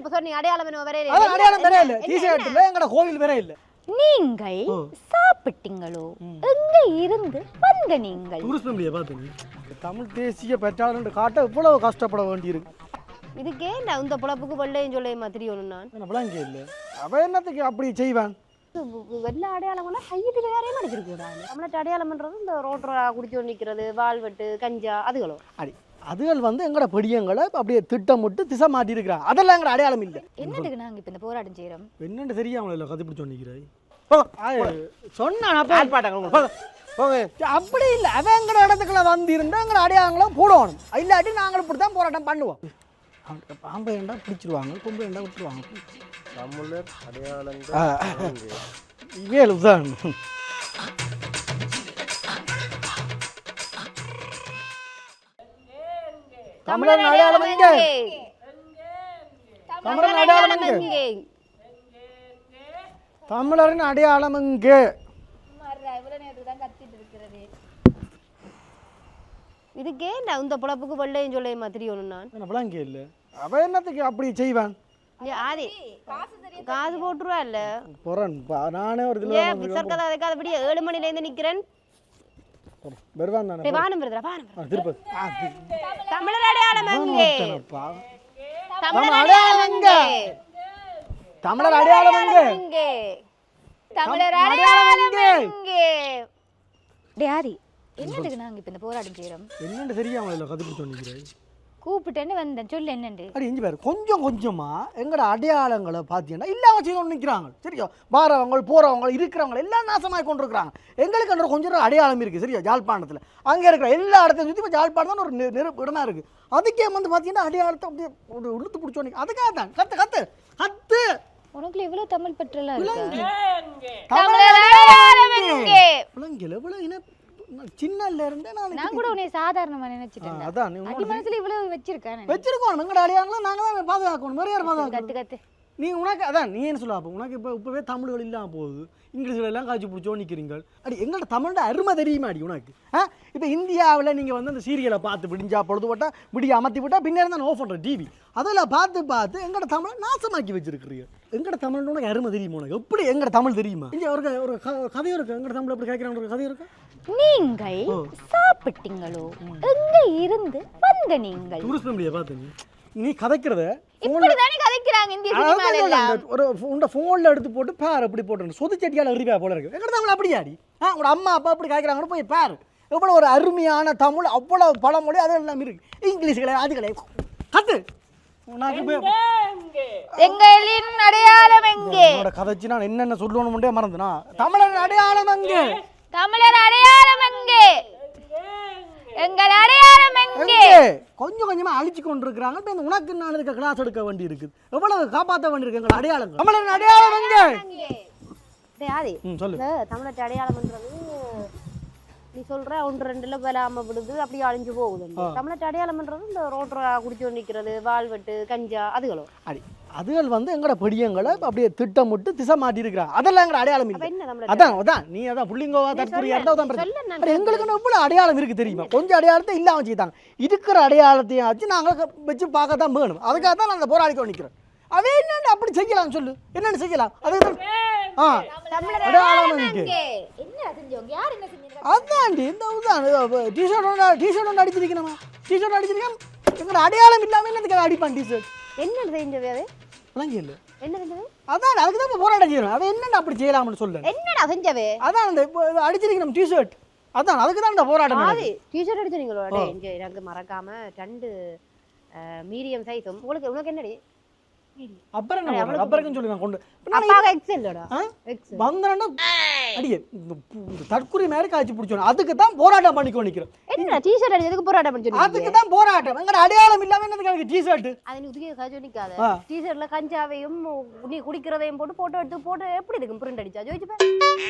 இப்ப சொன்னீங்க அடையாளம் என்ன வரையில அதான் அடையாளம் வேற இல்ல. டிஷர்ட் இல்ல எங்கட கோவில் வேற இல்ல. நீங்கள் ஓ. சாப்பிட்டீங்களோ? எங்க இருந்து வந்த நீங்கள்? டூரிஸ்ட் ஃபேமிலியை தமிழ் தேசிய பெற்றாளர் காட்ட இவ்வளவு கஷ்டப்பட வேண்டியிருக்கு. இதுக்கு ஏன்டா இந்த பொழப்புக்கு வெள்ளையும் சொல்லையுமா தெரியணும் நான்? என்ன விளங்க இல்ல. அவன் என்னத்துக்கு அப்படி செய்வான்? வெள்ள அடையாளம்னா கையில யாரையும் அடிச்சிருக்க கூடாது தமிழ்நாட்டு அடையாளம்ன்றது இந்த ரோட்ரா குடிச்சு நிக்கிறது வால்வெட்டு கஞ்சா அதுகளும் அடி அதுகள் வந்து எங்கட பெரியங்களை அப்படியே திட்டமிட்டு திசை மாட்டி இருக்கிறாங்க அதெல்லாம் எங்கட அடையாளம் இல்ல. என்னதுக்கு நாங்க இப்ப இந்த போராட்டம் செய்யறோம் என்னன்னு தெரியாமல இல்ல கதை பிடிச்சு நிக்கிறாய் சொன்னான் அப்படி இல்ல. அவன் எங்கட இடத்துக்குள்ள வந்து இருந்தா எங்கட அடையாளங்களும் போடணும். இல்லாட்டி நாங்களும் இப்படி தான் போராட்டம் பண்ணுவோம். பாம்பை ஏண்டா பிடிச்சிருவாங்க கொம்பு ஏண்டா விட்டுருவாங்க? தமிழர் அடையாளங்கள். வழங்கு. தமிழன் அடையாளம் எங்க தமிழன் அடையாளம் எங்க? தமிழரின் அடையாளம் எங்கே இதுக்கு ஏன்டா இந்த பொழப்புக்கு வெள்ளையும் சொல்லையுமா தெரியணும் நான்? என்ன விளங்க இல்ல. அவன் என்னத்துக்கு அப்படி செய்வான்? ஆதி காசு போட்டுருவா இல்ல? போறேன் நானே ஒரு இதில் அப்படியே ஏழு மணில இருந்து நிக்கிறேன். வானம் வருதுடா வானம் திருப்பதி. தமிழர் அடையாளம் எங்கே? ஒருத்தனப்பா. தமிழர் அடையாளம் எங்க? தமிழர் அடையாளம் எங்கே? எங்கே? தமிழர் அடையாளம் எங்கே? எங்கே? டேரி என்னதுக்கு நாங்க இப்ப இந்த போராட்டம் செய்யறோம் என்னன்னு தெரியாமல இல்ல கதை பிடிச்சு கூப்பிட்டேன்னு வந்தேன். சொல்லு என்னண்டு? அடி இஞ்சி பேர். கொஞ்சம் கொஞ்சமா எங்கட அடையாளங்களை பார்த்தீங்கன்னா இல்லாம செய்யணும்னு நிற்கிறாங்க சரியா? வாரவங்க போறவங்க இருக்கிறவங்க எல்லாம் நாசமாகி கொண்டு இருக்கிறாங்க எங்களுக்கு அந்த கொஞ்சம் அடையாளம் இருக்கு. சரியா? ஜாழ்ப்பாணத்துல. அங்க இருக்கிற எல்லா இடத்தையும் சுற்றி இப்போ ஜாழ்ப்பாணம் ஒரு நெ- நெருப்பு இடமா இருக்கு. அதுக்கே வந்து பார்த்தீங்கன்னா அடையாளத்தை அப்படியே ஒரு இழுத்து பிடிச்சோன்னு அதுக்காக தான். கத்து கத்து கத்து. உனக்குள்ள இவ்வளவு தமிழ் பற்றெல்லாம் இருக்கா? எங்கே? விளங்கல எவ்வளவு இன சின்னல இருந்தே நான் கூட உன்னை சாதாரணமா நினைச்சிட்டேன் அதான் நீ மனசுல இவ்வளவு வச்சிருக்கானே வச்சிருக்கோம் எங்கட அடையாளங்களை நாங்க தான் பாதுகாக்கணும். யார் பாதுகாக்கணும் கத்து கத்து. நீ உனக்கு அதான் நீ என்ன சொல்ல அப்போ உனக்கு இப்போ இப்போவே தமிழ்கள் இல்லாமல் போகுது. இங்கிலீஷ்ல எல்லாம் காய்ச்சி பிடிச்சோ நிற்கிறீங்க அடி எங்கள்ட்ட தமிழ்ட அருமை தெரியுமா அடி உனக்கு? ஆ? இப்போ இந்தியாவில் நீங்கள் வந்து அந்த சீரியலை பார்த்து விடிஞ்சா பொழுது போட்டா விடிய அமர்த்தி விட்டா பின்னாடி தான் ஆஃப் பண்ணுற டிவி அதில் பார்த்து பார்த்து எங்கட தமிழை நாசமாக்கி வச்சிருக்கிறீங்க எங்கட தமிழ் உனக்கு அருமை தெரியுமா உனக்கு? எப்படி எங்கட தமிழ் தெரியுமா? இங்கே ஒரு ஒரு க- கதையும் இருக்கு. எங்கட தமிழ் எப்படி கேட்குறாங்க ஒரு கதையும் இருக்கு? நீங்கள். சாப்பிட்டீங்களோ? எங்க இருந்து வந்த நீங்கள்? டூரிஸ்ட் ஃபேமிலியை பார்த்து நீ கதைக்கிறத ஒரு உண்ட ஃபோனில் எடுத்து போட்டு பேர் அப்படி போட்டு சொது செட்டியால் எறிவா போல இருக்கு. எங்கட தமிழ் அப்படியாடி ஆ உங்களோட அம்மா அப்பா அப்படி காய்க்கிறாங்கன்னு போய் பேர். எவ்வளோ ஒரு அருமையான தமிழ் அவ்வளோ பழமொழி அது எல்லாம் இருக்கு. இங்கிலீஷ் கிடையாது அது கிடையாது கத்து அடையாளம் எங்கே? கதைச்சு நான் என்னென்ன சொல்லணும்னே மறந்துனா தமிழர் அடையாளம் அங்கே தமிழர் அடையாளம் எங்கே? எங்கள் அடையாளம் எங்கே? எங்கே? கொஞ்சம் கொஞ்சமா அழிச்சு கொண்டு இருக்கிறாங்க இப்போ இந்த உனக்கு நான் இருக்க கிளாஸ் எடுக்க வேண்டி இருக்குது எவ்வளவு காப்பாற்ற வேண்டி இருக்கு எங்கள் அடையாளங்கள்? தமிழர் அடையாளம் எங்கே? ம் சொல்லு. தமிழ்நாட்டு அடையாளம்ன்றது நீ சொல்ற ஒன்று ரெண்டுல விளாம விடுது அப்படியே அழிஞ்சு போகுது. தமிழ்நாட்டு அடையாளம்ன்றது இந்த ரோட்ரா குடிச்சு நிக்கிறது வால்வெட்டு கஞ்சா அதுகளும். அடி அதுகள் வந்து எங்கட பெரியங்களை அப்படியே திட்டமிட்டு திசை மாட்டி இருக்கிறாங்க அதெல்லாம் எங்கட அடையாளம் இல்லை அதான் அதான். நீ அதான் புள்ளிங்கோவா இருந்தா தான் பிரச்சனை. எங்களுக்கு எவ்வளவு அடையாளம் இருக்கு தெரியுமா? கொஞ்சம் அடையாளத்தை இல்லாம செய்தாங்க. இருக்கிற அடையாளத்தையும் வச்சு நாங்க வச்சு பார்க்க தான் வேணும். அதுக்காக தான் நான் அந்த போராடிக்க நிற்கிறேன் அவன் என்னன்னு அப்படி செய்யலாம் சொல்லு. என்னன்னு செய்யலாம்? அது ஆ. அடையாளம் இருக்கு. அதாண்டி இந்த உதான் டிஷர்ட் ஒன்று டிஷர்ட் ஒன்று அடிச்சிருக்கணுமா? டிஷர்ட் அடிச்சிருக்கேன் எங்களோட அடையாளம் இல்லாமல் என்னதுக்கு அடிப்பான் டிஷர்ட் என்ன செஞ்சது அது என்ன அதான் அதுக்கு தான் இப்போ போராட்டம் செய்யணும் அவன் என்னென்ன அப்படி செய்யலாம்னு சொல்லு என்னடா செஞ்சவே அதான் அந்த அடிச்சிருக்கணும் டிஷர்ட் அதான் அதுக்கு தான் இந்த போராட்டம் நடக்குது. டிஷர்ட் இங்க எனக்கு மறக்காம ரெண்டு மீடியம் சைஸும் உங்களுக்கு உனக்கு என்னடி? அப்புறம் என்ன அப்புறம் சொல்லி நான் கொண்டு வந்தேன்னா அடியே தற்கொலை மாதிரி காய்ச்சி பிடிச்சோம் அதுக்கு தான் போராட்டம் பண்ணிக்கோ நிற்கிறேன் என்ன டிஷர்ட் அடிச்சதுக்கு போராட்டம் பண்ணி அதுக்கு தான் போராட்டம் எங்கட அடையாளம் இல்லாமல் என்னதுக்கு எனக்கு டிஷர்ட் அது நீ உதுக்கி காய்ச்சி நிக்காத. டிஷர்ட்ல கஞ்சாவையும் நீ குடிக்கிறதையும் போட்டு போட்டோ எடுத்து போட்டு எப்படி இருக்கும் பிரிண்ட் அடிச்சா ஜோதிச்சு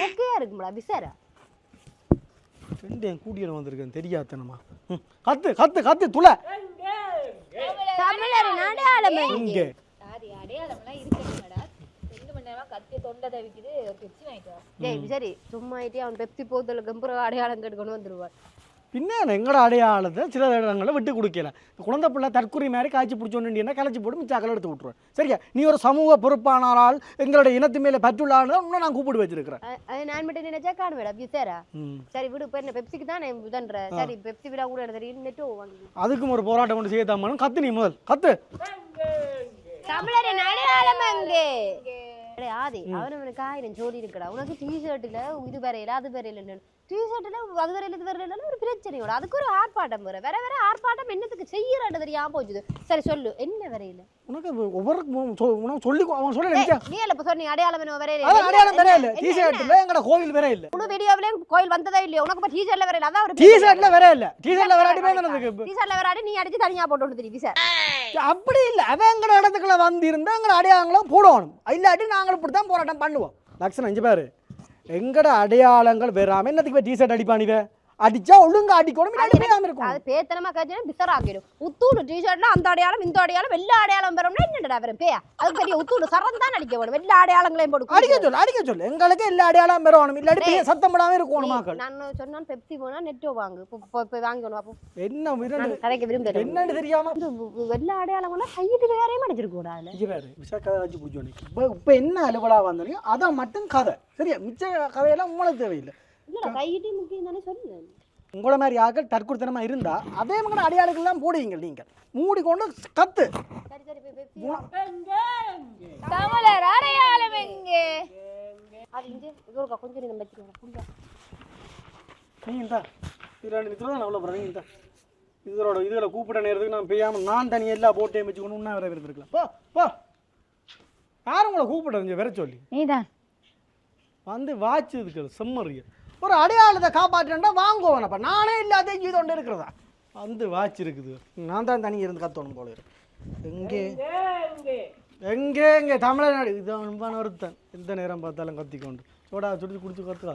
மொக்கையா இருக்கும்டா விசாரா ரெண்டு என் கூட்டியன் வந்திருக்கேன் தெரியாதனமா ம், கத்து கத்து கத்து துளை தமிழர் அடையாளம் இங்கே ரெண்டு மணி நேரமா கத்தி தொண்டை தவிக்குது. ஒரு பெப்சி வாங்கிட்டு வா. டேய் சரி சும்மா ஆயிட்டே அவன் பெப்சி போத்தல கம்புற அடையாளம் கேட்டு கொண்டு வந்துருவான். பின்ன எங்களோட அடையாளத்தை? சில இடங்களில் விட்டு கொடுக்கல. குழந்தை பிள்ளை தற்கொலை மாதிரி காய்ச்சி பிடிச்சோன்னு கலைச்சி போட்டு மிச்சாக்கள் எடுத்து விட்ருவேன் சரியா? நீ ஒரு சமூக பொறுப்பான ஆள் எங்களுடைய இனத்து மேலே பற்றுள்ள ஆள் இன்னும் நான் கூப்பிட்டு வச்சிருக்கிறேன். நான் மட்டும் நினைச்சா காண மேடம் ம். சரி விடு என்ன பெப்சிக்கு தான் நான் இதுன்ற சரி பெப்சி விடா கூட தெரியும். அதுக்கும் ஒரு போராட்டம் கொண்டு செய்யத்தாமனும் கத்து நீ முதல். கத்து. தமிழரின் அடையாளம் அங்கே. அடே ஆதி அவனவனுக்கு ஆயிரம் ஜோடி இருக்கடா. உனக்கு டிஷர்ட்ல இது வரையில அது வரையில டிஷர்ட்ல அது வரையில இது வரையில ஒரு பிரச்சனையோட. அதுக்கு ஒரு ஆர்ப்பாட்டம் வர வேற வேற ஆர்ப்பாட்டம் என்னத்துக்கு செய்யறான்னு தெரியாம போச்சுது சரி சொல்லு. என்ன வரையில? உனக்கு ஒவ்வொரு உனக்கு சொல்லி அவன் சொல்ல நீ இல்ல இப்ப சொன்னீங்க அடையாளம் என்ன வரையில அடையாளம் வேற இல்லை. டிஷர்ட்டில் எங்களோட கோவில் வேற இல்லை. முழு வீடியோவிலே கோயில் வந்ததா இல்லையோ? உனக்கு இப்ப டிஷர்ட்ல வரையில அதான் ஒரு டிஷர்ட்டில் வேற இல்லை. டிஷர்ட்டில் வேற அடிப்பே நடந்துக்கு டிஷர்ட்ல வராடி நீ அடிச்சு தனியா போட்டு விட்டு திருப்பி சார் அப்படி இல்லை. அவன் எங்களோட இடத்துக்குள்ள வந்திருந்தா எங்களோட அடையாளங்களும் போடணும். இல்லாட்டி நாங்கள் இப்படி தான் போராட்டம் பண்ணுவோம். லக்ஷன் அஞ்சு பேர். எங்கட அடையாளங்கள் வராமல் என்னத்துக்கு போய் டிஷர்ட் அடிப்பானிவே அடிச்சா ஒழுங்கா அடிக்கணும் இல்லாட்டி போயாம இருக்கும் அது பேத்தனமா காய்ச்சா பிசர் ஆக்கிடும் உத்தூடு டிஷர்ட்ல அந்த அடையாளம் இந்த அடையாளம் எல்லா அடையாளம் பெறணும்னா என்னடா வரும் பேயா? அதுக்கு பெரிய உத்தூடு சரம் தான் அடிக்க வேணும். எல்லா அடையாளங்களையும் போட்டு அடிக்க சொல்லு அடிக்க சொல்லு. எங்களுக்கு எல்லா அடையாளம் வரணும் இல்லாட்டி போய் சத்தம் போடாம இருக்கணும் மக்கள். நான் சொன்னான் பெப்சி போனா நெட்டோ வாங்கு. இப்போ- வாங்கணும் அப்போ. என்ன விரண்டு கதைக்க விரும்புறேன் என்னன்னு தெரியாம. இது வ- எல்லா அடையாளங்களும் கையிட்டு வேறையும் அடிச்சிருக்க கூடாது இங்கே வேறு கதை வச்சு பிடிச்சோன்னு இப்போ என்ன அலுவலா வந்தோம் அதை மட்டும் கதை. சரியா? மிச்ச கதையெல்லாம் உங்களுக்கு தேவையில்லை. கையிட்டு முக்கியம் தானே சொல்லு உங்களை மாதிரி ஆக்கள் தற்கொடுத்தனமா இருந்தா அதே மாதிரி அடையாளங்கள்லாம் போடுவீங்க நீங்கள் கத்து. சரி போய் பெப்சி தமிழர் அடையாளம் எங்கே? இதோட இதில் கூப்பிட்ட நேரத்துக்கு நான் பெய்யாமல் நான் தனியாக எல்லா போட்டையும் வச்சுக்கணும் உண்ணா வேற இருந்திருக்கலாம் போ போ. யாரும் உங்களை கூப்பிடுறது வேற சொல்லி நீதான். வந்து வாச்சுதுக்கு செம்மறிய ஒரு அடையாளத்தை காப்பாற்றேன்டா வாங்குவோம். அப்போ நானே இல்லாத இது ஒன்று இருக்கிறதா? வந்து வாட்ச் இருக்குது. நான் தான் தனி இருந்து கத்தணும் போல இருக்கு. எங்கே? எங்கே எங்கே? தமிழ்நாடு. இது அன்பான ஒருத்தன். எந்த நேரம் பார்த்தாலும் கத்திக்கொண்டு. சோடா சுடிச்சு குடிச்சு கத்துறா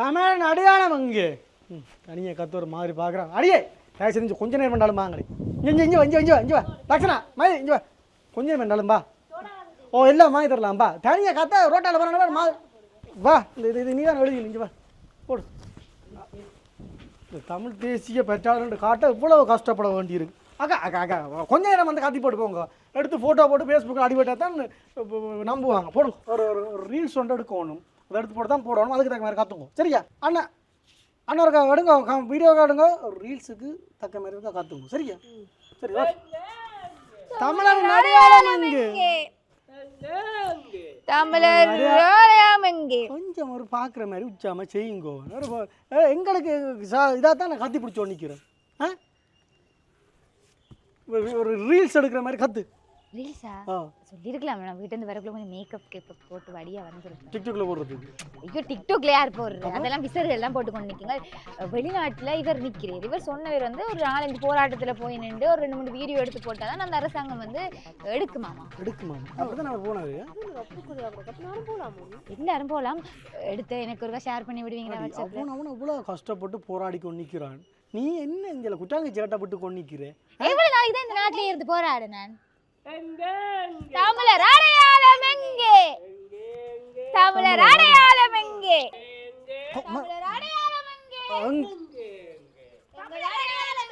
தமிழ் அடையாளம் எங்கே ம் தனியாக கத்து ஒரு மாதிரி பார்க்குறான். அடியே தயவு செஞ்சு கொஞ்ச நேரம் வேண்டாலும் வாங்கடி. இங்கே இங்கே இங்கே இங்கே இங்கே வா லக்ஷனா மாதிரி இங்கே வா. கொஞ்சம் நேரம் வேண்டாலும் பா ஓ எல்லாம் வாங்கி தரலாம்பா. தனியாக கத்த ரோட்டால் வரணும் மா வா இந்த இது இது நீ தான் எழுதி இங்கே வா. போடு. இந்த தமிழ் தேசிய பெற்றாளர் காட்ட இவ்வளவு கஷ்டப்பட வேண்டியிருக்கு. அக்கா அக்கா அக்கா கொஞ்ச நேரம் வந்து கத்தி போட்டு போங்க. எடுத்து ஃபோட்டோ போட்டு ஃபேஸ்புக்கில் அடிபட்டா தான் நம்புவாங்க. போடுங்க. ஒரு ஒரு ரீல்ஸ் ஒன்று எடுக்கணும். அதை எடுத்து போட்டு தான் போடணும். அதுக்கு தக்க மாதிரி கற்றுங்க சரியா? அண்ணா அண்ணா இருக்கா எடுங்க. வீடியோ காடுங்க ரீல்ஸுக்கு தக்க மாதிரி இருக்கா கற்றுங்க சரியா? சரி தமிழர் அடையாளம் எங்கே தமிழர் ஒரு பார்க்குற மாதிரி உச்சாம செய்யுங்கோ. எங்களுக்கு இதாக தான் நான் கத்தி பிடிச்சி நிற்கிறேன் ஒரு- ஒரு ரீல்ஸ் எடுக்கிற மாதிரி கத்து. ரீல்ஸா? ஆ. சொல்லியிருக்கலாம் நான் வீட்டு இருந்து வரக்குள்ள கொஞ்சம் மேக்கப் கேக்கப் போட்டு வடியா வந்துருக்கேன் டிக்டாக்ல போடுறதுக்கு ஐயோ டிக்டாக்ல யார் போடுறது? அதெல்லாம் விசர்கள் எல்லாம் போட்டு கொண்டு நிற்குங்க வெளிநாட்டுல இவர் நிற்கிறார் இவர் சொன்னவர் வந்து ஒரு நாலஞ்சு போராட்டத்துல போய் நின்று ஒரு ரெண்டு மூணு வீடியோ எடுத்து போட்டாதான் அந்த அரசாங்கம் வந்து எடுக்குமாமா? எடுக்குமா அப்படிதான் நான் போனாரு. எல்லாரும் போலாம். எடுத்து எனக்கு ஒருக்கா ஷேர் பண்ணி விடுவீங்களா அவன் அவன் இவ்வளோ கஷ்டப்பட்டு போராடி கொண்டு நிற்கிறான் நீ என்ன இங்கே குட்டாங்க சேட்டப்பட்டு கொண்டு நிற்கிறேன் எவ்வளவு நாளைக்கு தான் இந்த நாட்டிலே இருந்து போராடு நான் தமிழர் அடையாளம் எங்கே? தமிழர் அடையாளம் எங்கே? தமிழர் அடையாளம் எங்கே?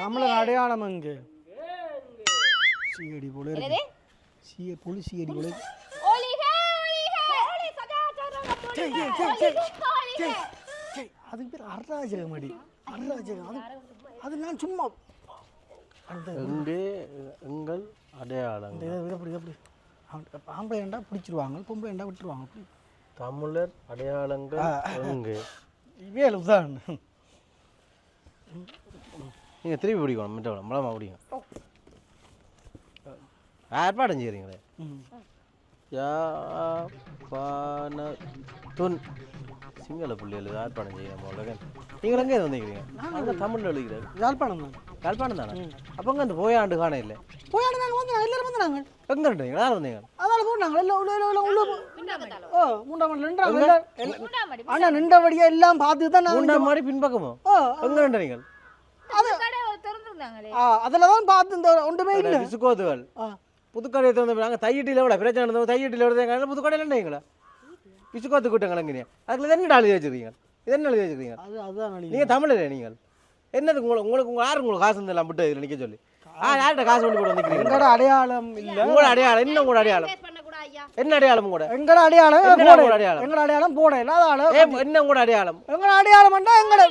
தமிழர் அடையாளம் அங்கே சீயடி போல? இருக்கு. சீய புலி சீயடி போல இருக்கு. ஒளிக ஒளிக ஒளி சதாச்சாரம் சே, சே, சே, சே, சே, சே, அதுக்கு பேர் அருணாச்சலம் அடி அது அது நான் சும்மா அந்த எங்கே எங்கள் அடையாளங்கள் இந்த இதை அப்படி அப்படி அவன் ஆம்பளை ஏண்டா பிடிச்சிருவாங்க? பொம்பளை ஏண்டா விட்டுருவாங்க? அப்படி. தமிழர் அடையாளங்கள் வேலை உதாரணம் நீங்கள் திருப்பி பிடிக்கணும் மிட்ட மலமா பிடிக்கும் ஏற்பாடு செய்கிறீங்களே ம். யாப்பான துன். சிங்கள பிள்ளைகள் ஏற்பாடு செய்யணும் உலகன் நீங்கள் எங்கே வந்துக்கிறீங்க நாங்கள் தமிழில் எழுதுகிறேன் யாழ்ப்பாணம் தான் யாழ்ப்பாணம் தானே? அப்போங்க அந்த போயாண்டு காண இல்லை? போயாடு நாங்கள் வந்து எல்லாரும் வந்து நாங்கள் எங்கே இருந்தீங்க யார் வந்தீங்க? அதால போனாங்க எல்லாம் உள்ள உள்ள உள்ள ஓ மூன்றாம் நின்றாங்க. அண்ணா நின்றபடியா எல்லாம் பார்த்து தான் நான் மூன்றாம் மாடி பின்பக்கமோ? ஓ எங்கே திறந்துருந்தாங்களே. ஆ அதில் தான் பார்த்து இந்த ஒன்றுமே இல்லை. விசுக்கோதுகள் ஆ. புதுக்கடையை திறந்து நாங்கள் தையீட்டில் எவ்வளோ பிரச்சனை இருந்தோம் தையீட்டில் எவ்வளோ புதுக்கடையில் இல்லைங்களா பிசுக்கோத்து கூட்டங்கள் எங்கே அதுக்குள்ள என்ன எழுதி வச்சிருக்கீங்க? இது என்ன எழுதி வச்சுக்கிறீங்க அது அதுதான் நீங்க நினைக்கிறேன் தமிழரே நீங்கள். என்னது உங்களுக்கு உங்களுக்கு உங்க யாரு உங்களுக்கு காசு இருந்தெல்லாம் விட்டு இதில் நிக்க சொல்லி. ஆ யார்கிட்ட காசு கொண்டு போட்டு வந்துக்கிறீங்க எங்கட அடையாளம் இல்ல. உங்களோட அடையாளம் என்ன உங்களோட அடையாளம். என்ன அடையாளம் கூட எங்கட அடையாளம்? அடையாளம்? எங்கட அடையாளம் போட இல்லாத ஏ என்ன உங்களோட அடையாளம்? எங்கட அடையாளம்னா எங்கட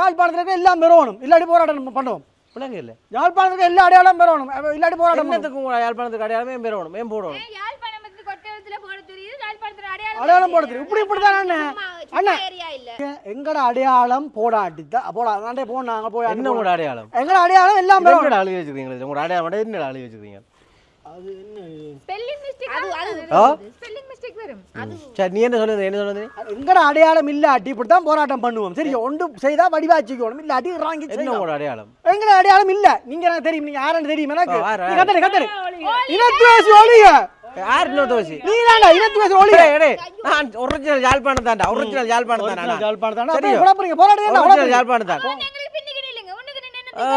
யாழ்ப்பாணத்துல இருக்க எல்லாம் பெறணும். இல்லாட்டி போராட்டம் பண்ணுவோம். விளங்க இல்லை. யாழ்ப்பாணத்துக்கு எல்லா அடையாளம் பெறணும். அப்ப இல்லாட்டி போராட்டம். என்னத்துக்கு உங்களோட யாழ்ப்பாணத்துக்கு அடையாளம் ஏன் பெறணும்? ஏன் போடணும்? அடையாளம் அடையாளம் போட தெரியும் இப்படி இப்படி தான் அண்ணே அண்ணா ஏரியா இல்ல. எங்கட அடையாளம் போடாட்டி தான் போனாங்க போய் என்ன உங்களோட அடையாளம்? எங்கட அடையாளம் எல்லாம் என்னடா அழுகி வச்சுக்கிறீங்க உங்களோட அடையாளம் மட்டும் என்ன அழுகி வச்சுக்கிறீங்க அது என்ன? ஸ்பெல்லிங் மிஸ்டேக் அது அது. ஆ? ஸ்பெல்லிங் மிஸ்டேக் வரும். சரி நீ என்ன சொல்லுது? என்ன சொல்லுது? எங்கட அடையாளம் இல்லாட்டி இப்படி தான் போராட்டம் பண்ணுவோம். சரி ஒன்று செய்தா வடிவாச்சிக்கணும் இல்லாட்டி என்ன செய்யணும் உங்களோட அடையாளம்? எங்கட அடையாளம் இல்ல. நீங்க எனக்கு தெரியும். நீங்க யாருன்னு தெரியும் எனக்கு? இனத்துவேசி யார் இன்னொரு தோசி நீ ஒரிஜினல் யாழ்ப்பாணம் தாண்டா ஒரிஜினல் யாழ்ப்பாணம் தாண்டா யாழ்ப்பாணம் சரியோ? போறீங்க போராட்டம் என்ன ஒரிஜினல் உடம்பு? யாழ்ப்பாணம் தான் எங்களுக்கு பின்னுக்கு நில்லுங்க உனக்கு நின்னு ஆ,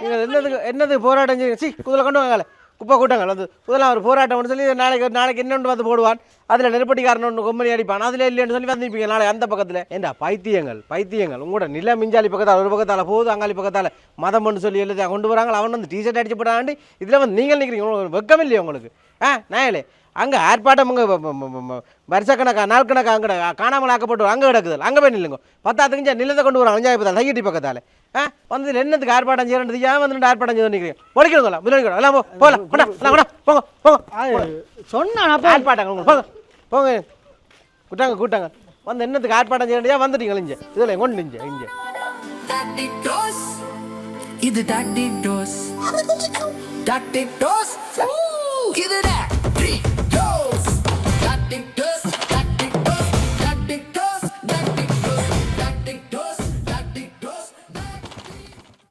நீங்கள் என்னதுக்கு என்னது போராட்டம் சி குதிரை கொண்டு வாங்கல குப்பை கூட்டங்கள் வந்து முதல்ல ஒரு போராட்டம்னு சொல்லி நாளைக்கு நாளைக்கு இன்னொன்று வந்து போடுவான் அதில் நெருப்பட்டிக்காரன் ஒன்று கொம்பனி அடிப்பான் அதில் இல்லைன்னு சொல்லி வந்திருப்பீங்க நாளைக்கு அந்த பக்கத்தில் ஏண்டா பைத்தியங்கள் பைத்தியங்கள் உங்களோட நில மிஞ்சாலி பக்கத்தால் ஒரு பக்கத்தால் போகுது அங்காளி பக்கத்தால் மதம்னு சொல்லி எழுதி கொண்டு வராங்க அவன் வந்து டிஷர்ட் அடிச்சு போடாண்டி இதில் வந்து நீங்கள் நிற்கிறீங்க உங்களுக்கு வெக்கம் இல்லையா உங்களுக்கு ஆ நாயலே அங்கே ஆர்ப்பாட்டம் அங்கே வருஷக்கணக்கா நாள் கணக்கா அங்கே காணாமல் ஆக்கப்பட்டு அங்கே கிடக்குது அங்கே போய் நில்லுங்க. பத்தாத்துக்கு நிலத்தை கொண்டு வராங்க அஞ்சாயிரம் பத்தால் தையட்டி பக்கத்தால். ஆ வந்து என்னத்துக்கு ஆர்ப்பாட்டம் செய்யறது ஏன் வந்து ஆர்ப்பாட்டம் செய்ய நிற்கிறீங்க ஒழிக்கணுங்களா முதலிக்கணும் எல்லாம் போ போகலாம் போங்க போங்க. அது சொன்னான் ஆர்ப்பாட்டம் போங்க போங்க. கூட்டாங்க கூட்டாங்க. வந்து என்னத்துக்கு ஆர்ப்பாட்டம் செய்யறதா வந்துட்டீங்க இங்கே? இதில் கொண்டு இங்கே இங்கே. Tactic toss. இது tactic toss. Give it that.